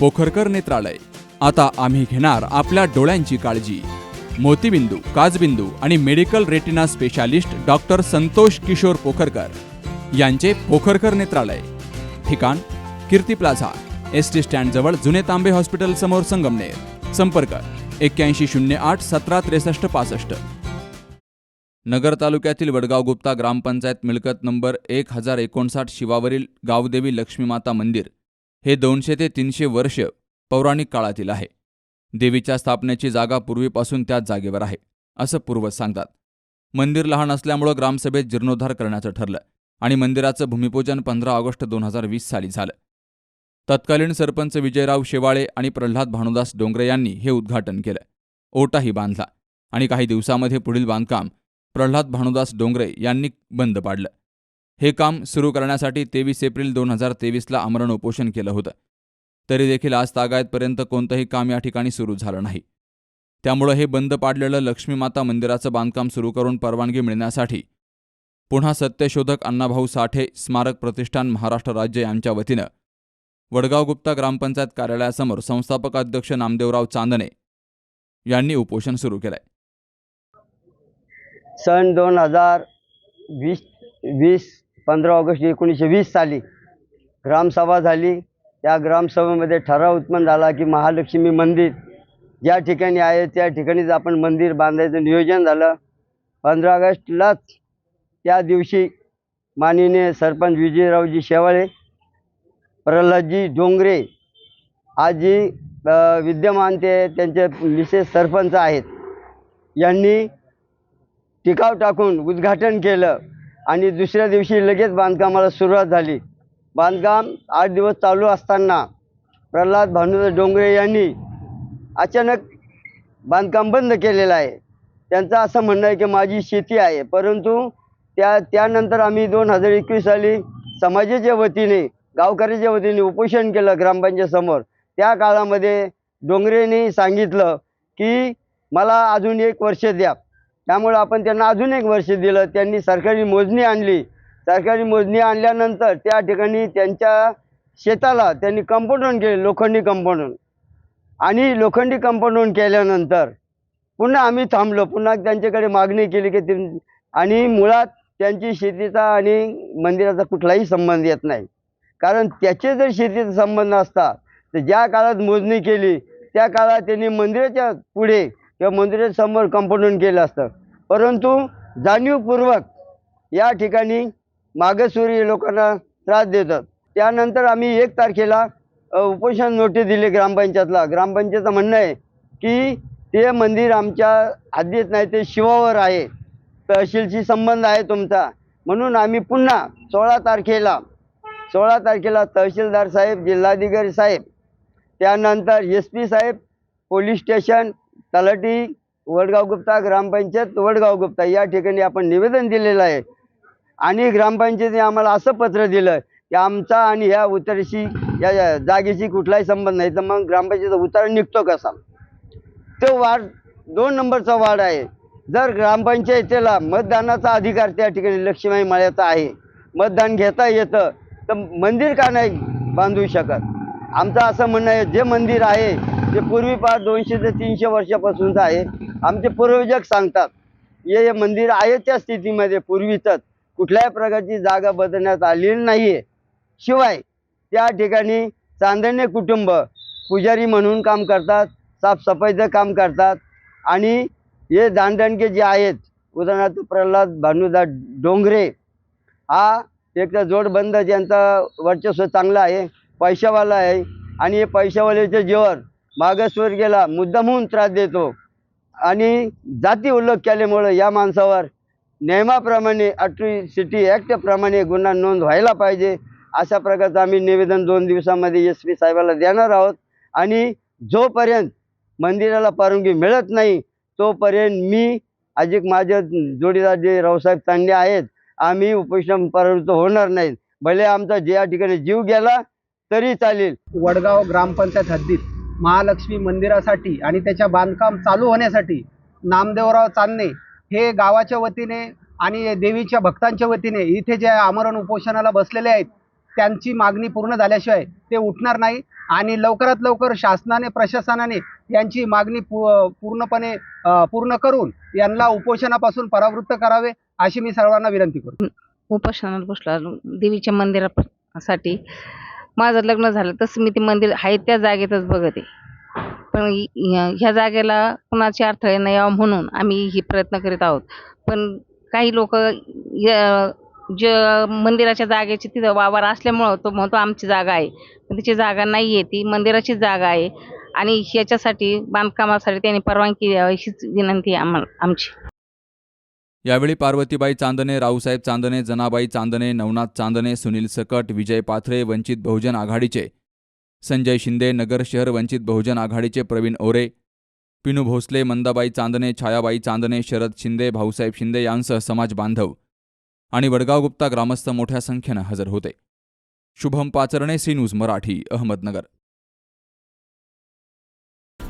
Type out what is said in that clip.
पोखरकर नेत्रालय. आता आम्ही घेणार आपल्या डोळ्यांची काळजी. मोतीबिंदू काजबिंदू आणि medical retina specialist doctor Santosh Kishor Pokharkar यांचे पोखरकर नेत्रालय. ठिकाण कीर्ती प्लाझा एस टी स्टँडजवळ जुने तांबे हॉस्पिटल समोर संगमनेर. संपर्क एक्क्याऐंशी शून्य आठ सतरा त्रेसष्ट पासष्ट. नगर तालुक्यातील वडगाव गुप्ता ग्रामपंचायत मिळकत नंबर एक हजार एकोणसाठ शिवावरील गावदेवी लक्ष्मीमाता मंदिर. हे दोनशे ते तीनशे वर्ष पौराणिक काळातील आहे. देवीच्या स्थापनेची जागा पूर्वीपासून त्याच जागेवर आहे असं पूर्वज सांगतात. मंदिर लहान असल्यामुळं ग्रामसभेत जीर्णोद्धार करण्याचं ठरलं आणि मंदिराचं भूमिपूजन पंधरा ऑगस्ट दोन हजार वीस साली झालं. तत्कालीन सरपंच विजयराव शेवाळे आणि प्रल्हाद भानुदास डोंगरे यांनी हे उद्घाटन केलं. ओटाही बांधला आणि काही दिवसामध्ये पुढील बांधकाम प्रल्हाद भानुदास डोंगरे यांनी बंद पाडलं. हे काम सुरू करण्यासाठी तेवीस एप्रिल दोन हजार तेवीसला आमरण उपोषण केलं होतं. तरी देखील आज तागायतपर्यंत कोणतंही काम या ठिकाणी सुरू झालं नाही. त्यामुळं हे बंद पाडलेलं लक्ष्मीमाता मंदिराचं बांधकाम सुरू करून परवानगी मिळण्यासाठी पुन्हा सत्यशोधक अण्णाभाऊ साठे स्मारक प्रतिष्ठान महाराष्ट्र राज्य यांच्या वतीनं वडगाव गुप्ता ग्रामपंचायत कार्यालयासमोर संस्थापक अध्यक्ष नामदेवराव चांदणे यांनी उपोषण सुरू केलंय. सन दोन हजार वीस वीस पंधरा ऑगस्ट एकोणीसशे वीस साली ग्रामसभा झाली. त्या ग्रामसभेमध्ये ठराव उत्पन्न झाला की महालक्ष्मी मंदिर ज्या ठिकाणी आहे त्या ठिकाणीच आपण मंदिर बांधायचं नियोजन झालं. पंधरा ऑगस्टलाच त्या दिवशी माननीय सरपंच विजयरावजी शेवाळे प्रल्हादजी डोंगरे आजी विद्यमान ते त्यांचे विशेष सरपंच आहेत. यांनी टिकाव टाकून उद्घाटन केलं. आणि दुसऱ्या दिवशी लगेच बांधकामाला सुरुवात झाली. बांधकाम आठ दिवस चालू असताना प्रल्हाद भानुदास डोंगरे यांनी अचानक बांधकाम बंद केलेलं आहे. त्यांचं असं म्हणणं आहे की माझी शेती आहे परंतु त्या त्यानंतर आम्ही दोन हजार एकवीस साली समाजाच्या वतीने गावकऱ्याच्या वतीने उपोषण केलं ग्रामपंचायतसमोर त्या काळामध्ये डोंगरेने सांगितलं की मला अजून एक वर्ष द्या. त्यामुळं आपण त्यांना अजून एक वर्ष दिलं. त्यांनी सरकारी मोजणी आणली. सरकारी मोजणी आणल्यानंतर त्या ठिकाणी त्यांच्या शेताला त्यांनी कंपाऊंड केले लोखंडी कंपाऊंड आणि लोखंडी कंपाऊंड केल्यानंतर पुन्हा आम्ही थांबलो. पुन्हा त्यांच्याकडे मागणी केली की ते आणि मुळात त्यांची शेतीचा आणि मंदिराचा कुठलाही संबंध येत नाही. कारण त्याचे जर शेतीचा संबंध असता तर ज्या काळात मोजणी केली त्या काळात त्यांनी मंदिराच्या पुढे किंवा मंदिरासमोर समोर कंपाऊंड केलं असतं. परंतु जाणीवपूर्वक या ठिकाणी मागासवर्गीय लोकांना त्रास देतात. त्यानंतर आम्ही एक तारखेला उपोषण नोटीस दिली ग्रामपंचायतला. ग्रामपंचायतचं म्हणणं आहे की ते मंदिर आमच्या हद्दीत नाही ते शिवावर आहे. तहसीलशी संबंध आहे तुमचा. म्हणून आम्ही पुन्हा सोळा तारखेला सोळा तारखेला तहसीलदार साहेब जिल्हाधिकारी साहेब त्यानंतर एस पी साहेब पोलीस स्टेशन तलाठी वडगाव गुप्ता ग्रामपंचायत वडगाव गुप्ता. या ठिकाणी आपण निवेदन दिलेलं आहे. आणि ग्रामपंचायतीने आम्हाला असं पत्र दिलं की आमचा आणि ह्या उतरशी या जागेशी कुठलाही संबंध नाही. तर मग ग्रामपंचायतीचा उतार निघतो कसा? तो वार्ड दोन नंबरचा वार्ड आहे. जर ग्रामपंचायतीला मतदानाचा अधिकार त्या ठिकाणी लक्ष्मीबाई माळ्याचा आहे मतदान घेता येतं तर मंदिर का नाही बांधू शकत? आमचं असं म्हणणं आहे जे मंदिर आहे ते पूर्वीपार दोनशे ते तीनशे वर्षापासूनचं आहे. आमचे पूर्वजक सांगतात हे हे मंदिर आहे त्या स्थितीमध्ये पूर्वीचंच कुठल्याही प्रकारची जागा बदलण्यात आलेली नाही आहे शिवाय त्या ठिकाणी चांदणे कुटुंब पुजारी म्हणून काम करतात साफसफाईचं काम करतात. आणि हे दांडणके जे आहेत उदाहरणार्थ प्रल्हाद भानुदा डोंगरे हा एक तर जोडबंद ज्यांचं वर्चस्व चांगलं आहे पैशावाला आहे. आणि हे पैशावाल्याचं जेवण मागासवर्गीयाला मुद्दामहून त्रास देतो. आणि जाती उल्लेख केल्यामुळं या माणसावर नियमाप्रमाणे अट्रॉसिटी ॲक्टप्रमाणे गुन्हा नोंद व्हायला पाहिजे अशा प्रकारचं आम्ही निवेदन दोन दिवसामध्ये एस पी साहेबाला देणार आहोत. आणि जोपर्यंत मंदिराला परवानगी मिळत नाही तोपर्यंत मी अधिक माझे जोडीदार जे रावसाहेब तांडे आहेत. आम्ही उपोषण प्रवृत्त होणार नाहीत. भले आमचा जे या ठिकाणी जीव गेला तरी चालेल. वडगाव ग्रामपंचायत हद्दीत महालक्ष्मी मंदिरासाठी आणि त्याच्या बांधकाम चालू होण्यासाठी नामदेवराव चांदणे हे गावाच्या वतीने आणि देवीच्या भक्तांच्या वतीने इथे जे आमरण उपोषणाला बसलेले आहेत त्यांची मागणी पूर्ण झाल्याशिवाय ते उठणार नाही आणि लवकरात लवकर शासनाने प्रशासनाने यांची मागणी पू पूर्णपणे पूर्ण करून यांना उपोषणापासून परावृत्त करावे अशी मी सर्वांना विनंती करतो. उपोषणाला बसला देवीच्या मंदिरासाठी. माझं लग्न झालं तसं मी ते मंदिर आहे त्या जागेतच बघते. पण ह्या जागेला कुणाचे अडथळे नाही यावं म्हणून आम्ही ही प्रयत्न करीत आहोत. पण काही लोक ज मंदिराच्या जागेची तिथं वावर असल्यामुळं तो म्हणतो आमची जागा आहे. पण तिची जागा नाही आहे ती मंदिराची जागा आहे. आणि ह्याच्यासाठी बांधकामासाठी त्यांनी परवानगी द्यावी हीच विनंती आहे आम्हाला आमची. यावेळी पार्वतीबाई चांदणे रावसाहेब चांदणे जनाबाई चांदणे नवनाथ चांदणे सुनील सकट विजय पाथरे वंचित बहुजन आघाडीचे संजय शिंदे नगर शहर वंचित बहुजन आघाडीचे प्रवीण ओरे पिनू भोसले मंदाबाई चांदणे छायाबाई चांदणे शरद शिंदे भाऊसाहेब शिंदे यांसह समाज बांधव आणि वडगाव गुप्ता ग्रामस्थ मोठ्या संख्येनं हजर होते. Shubham Pacharne C news Marathi Ahmednagar.